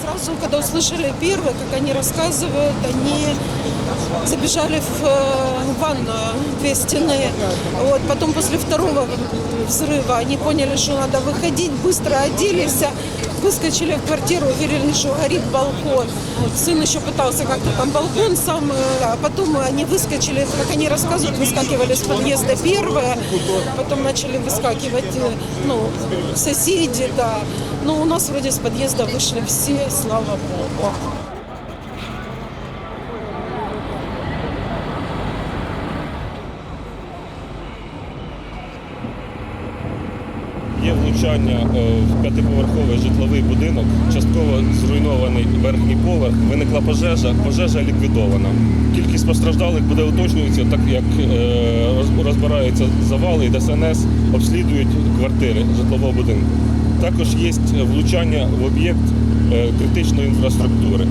сразу, когда услышали первое, как они рассказывают, они забежали в э, ванную, две стены. Вот, потом после второго взрыва они поняли, что надо выходить, быстро оделись, выскочили в квартиру, уверили, что горит балкон. Сын еще пытался как-то там балкон сам, э, а потом они выскочили, как они рассказывают, выскакивали с подъезда первые, потом начали выскакивать э, ну, соседи, да. Но у нас вроде с подъезда вышли все, слава богу. Є влучання е, в п'ятиповерховий житловий будинок, частково зруйнований верхній поверх. Виникла пожежа, пожежа ліквідована. Кількість постраждалих буде уточнюється, так як е, розбираються завали і ДСНС обслідують квартири житлового будинку. Також є влучання в об'єкт е, критичної інфраструктури.